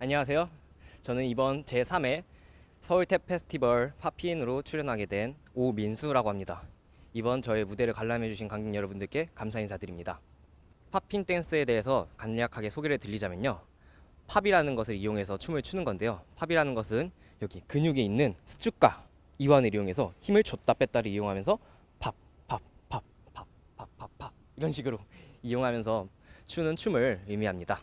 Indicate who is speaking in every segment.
Speaker 1: 안녕하세요. 저는 이번 제3회 서울탭 페스티벌 팝핀으로 출연하게 된 오민수라고 합니다. 이번 저의 무대를 관람해 주신 관객 여러분들께 감사 인사드립니다. 팝핀 댄스에 대해서 간략하게 소개를 드리자면요. 팝이라는 것을 이용해서 춤을 추는 건데요. 팝이라는 것은 여기 근육에 있는 수축과 이완을 이용해서 힘을 줬다 뺐다를 이용하면서 팝, 팝, 팝, 팝, 팝, 팝, 팝 이런 식으로 이용하면서 추는 춤을 의미합니다.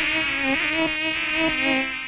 Speaker 2: Thank you.